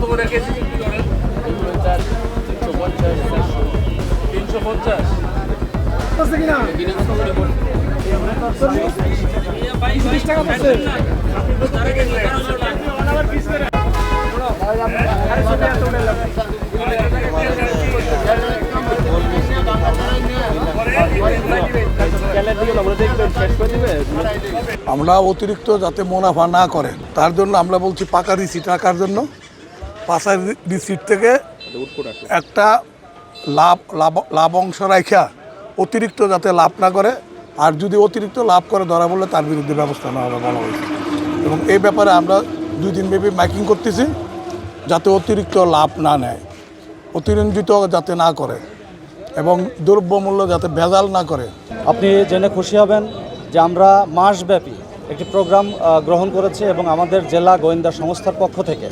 কত করে কেজি বিক্রি করেন তিনশো পঞ্চাশ আমরা অতিরিক্ত যাতে মুনাফা না করে তার জন্য আমরা বলছি পাকা রিসিট টাকার জন্য। পাকা রিসিট থেকে একটা লাভ লাভ লাভ অংশ রাখা অতিরিক্ত যাতে লাভ না করে, আর যদি অতিরিক্ত লাভ করে ধরা বললে তার বিরুদ্ধে ব্যবস্থা নেওয়া হবে বলা হয়েছে। এবং এই ব্যাপারে আমরা দুই দিন ব্যাপী মাইকিং করতেছি, যাতে অতিরিক্ত লাভ না নেয়, অতিরঞ্জিত যাতে না করে, এবং দ্রব্যমূল্য যাতে ভেজাল না করে। আপনি জেনে খুশি হবেন যে আমরা মাসব্যাপী একটি প্রোগ্রাম গ্রহণ করেছি এবং আমাদের জেলা গোয়েন্দা সংস্থার পক্ষ থেকে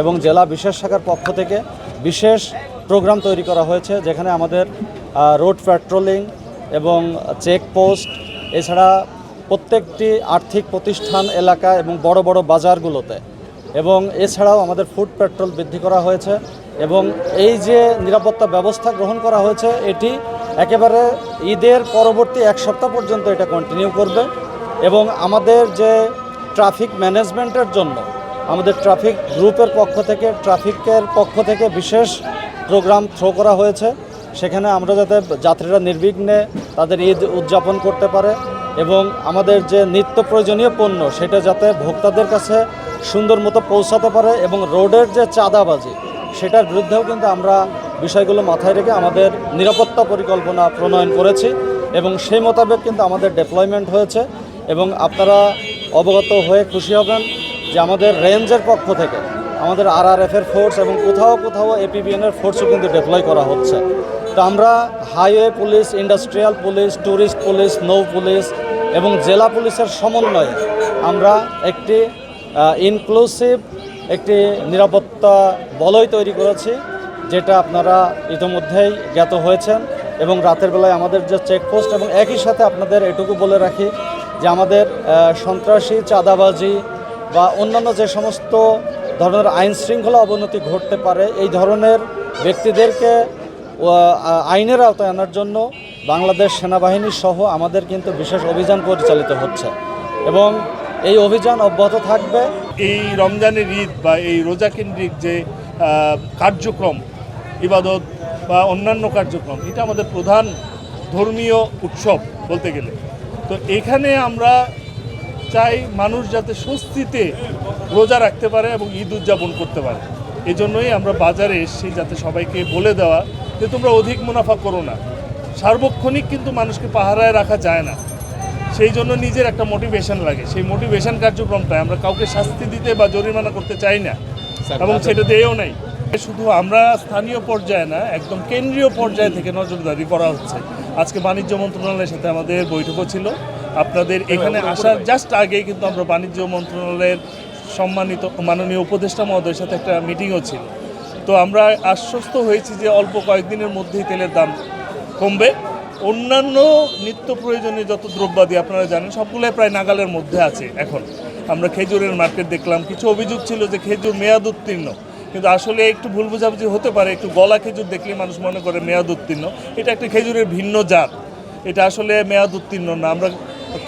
এবং জেলা বিশেষ শাখার পক্ষ থেকে বিশেষ প্রোগ্রাম তৈরি করা হয়েছে, যেখানে আমাদের রোড প্যাট্রোলিং এবং চেকপোস্ট এছাড়া প্রত্যেকটি আর্থিক প্রতিষ্ঠান এলাকা এবং বড় বড় বাজারগুলোতে। এবং এছাড়াও আমাদের ফুড পেট্রোল বৃদ্ধি করা হয়েছে এবং এই যে নিরাপত্তা ব্যবস্থা গ্রহণ করা হয়েছে, এটি একেবারে ঈদের পরবর্তী এক সপ্তাহ পর্যন্ত এটা কন্টিনিউ করবে। এবং আমাদের যে ট্রাফিক ম্যানেজমেন্টের জন্য আমাদের ট্রাফিক গ্রুপের পক্ষ থেকে, ট্রাফিকের পক্ষ থেকে বিশেষ প্রোগ্রাম থ্রো করা হয়েছে। সেখানে আমরা যাতে যাত্রীরা নির্বিঘ্নে তাদের ঈদ উদযাপন করতে পারে এবং আমাদের যে নিত্য প্রয়োজনীয় পণ্য, সেটা যাতে ভোক্তাদের কাছে সুন্দর মতো পৌঁছাতে পারে এবং রোডের যে চাঁদাবাজি, সেটার বিরুদ্ধেও কিন্তু আমরা বিষয়গুলো মাথায় রেখে আমাদের নিরাপত্তা পরিকল্পনা প্রণয়ন করেছি এবং সেই মোতাবেক কিন্তু আমাদের ডেপ্লয়মেন্ট হয়েছে এবং আপনারা অবগত হয়ে খুশি হবেন। যে আমাদের রেঞ্জের পক্ষ থেকে আমাদের আরআরএফের ফোর্স এবং কোথাও কোথাও এপিবিএনের ফোর্সও কিন্তু ডেপ্লয় করা হচ্ছে। তো আমরা highway police industrial police tourist police নৌ পুলিশ এবং জেলা পুলিশের সমন্বয়ে আমরা একটি ইনক্লুসিভ একটি নিরাপত্তা বলয় তৈরি করেছি, যেটা আপনারা ইতিমধ্যেই জ্ঞাত হয়েছেন এবং রাতের বেলায় আমাদের যে চেকপোস্ট এবং একই সাথে আপনাদের এটুকু বলে রাখি যে আমাদের সন্ত্রাসী, চাঁদাবাজি বা অন্যান্য যে সমস্ত ধরনের আইন শৃঙ্খলা অবনতি ঘটতে পারে, এই ধরনের ব্যক্তিদেরকে আইনের আওতায় আনার জন্য বাংলাদেশ সেনাবাহিনী সহ আমাদের কিন্তু বিশেষ অভিযান পরিচালিত হচ্ছে। এবং এই অভিযান অব্যাহত থাকবে। এই রমজানের ঈদ বা এই রোজা কেন্দ্রিক যে কার্যক্রম, ইবাদত বা অন্যান্য কার্যক্রম, এটা আমাদের প্রধান ধর্মীয় উৎসব বলতে গেলে। তো এখানে আমরা চাই মানুষ যাতে স্বস্তিতে রোজা রাখতে পারে এবং ঈদ উদযাপন করতে পারে। এজন্যই আমরা বাজারে এসেছি যাতে সবাইকে বলে দেওয়া যে তোমরা অধিক মুনাফা করো না। সার্বক্ষণিক কিন্তু মানুষকে পাহারায় রাখা যায় না। সেই জন্য নিজের একটা মোটিভেশন লাগে। সেই মোটিভেশন কার্যক্রমটা আমরা কাউকে শাস্তি দিতে বা জরিমানা করতে চাই না। এবং সেটা দিয়েও নাই। শুধু আমরা স্থানীয় পর্যায়ে না একদম কেন্দ্রীয় পর্যায় থেকে নজরদারি করা হচ্ছে। আজকে বাণিজ্য মন্ত্রণালয়ের সাথে আমাদের বৈঠকও ছিল। আপনাদের এখানে আসার জাস্ট আগে কিন্তু আমরা বাণিজ্য মন্ত্রণালয়ের সম্মানিত মাননীয় উপদেষ্টা মহোদয়ের সাথে একটা মিটিংও ছিল। তো আমরা আশ্বস্ত হয়েছি যে অল্প কয়েকদিনের মধ্যেই তেলের দাম কমবে। অন্যান্য নিত্য প্রয়োজনীয় যত দ্রব্যাদি আপনারা জানেন, সবগুলোই প্রায় নাগালের মধ্যে আছে এখন। আমরা খেজুরের মার্কেট দেখলাম, কিছু অভিযোগ ছিল যে খেজুর মেয়াদ উত্তীর্ণ। কিন্তু আসলে একটু ভুল বোঝাবুঝি হতে পারে, একটু গলা খেজুর দেখলে মানুষ মনে করে মেয়াদ উত্তীর্ণ। এটা একটা খেজুরের ভিন্ন জাত। এটা আসলে মেয়াদ উত্তীর্ণ না। আমরা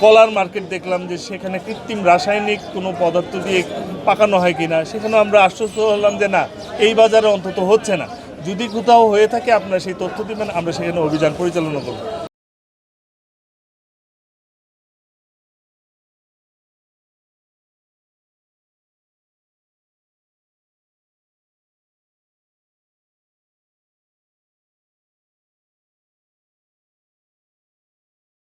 কলার মার্কেট দেখলাম যে সেখানে কৃত্রিম রাসায়নিক কোনো পদার্থ দিয়ে পাকানো হয় কি না সেখানেও আমরা আশ্বস্ত হলাম যে না, এই বাজারে অন্তত হচ্ছে না। যদি কোথাও হয়ে থাকে, আপনারা সেই তথ্য দিবেন, আমরা সেখানে অভিযান পরিচালনা করব।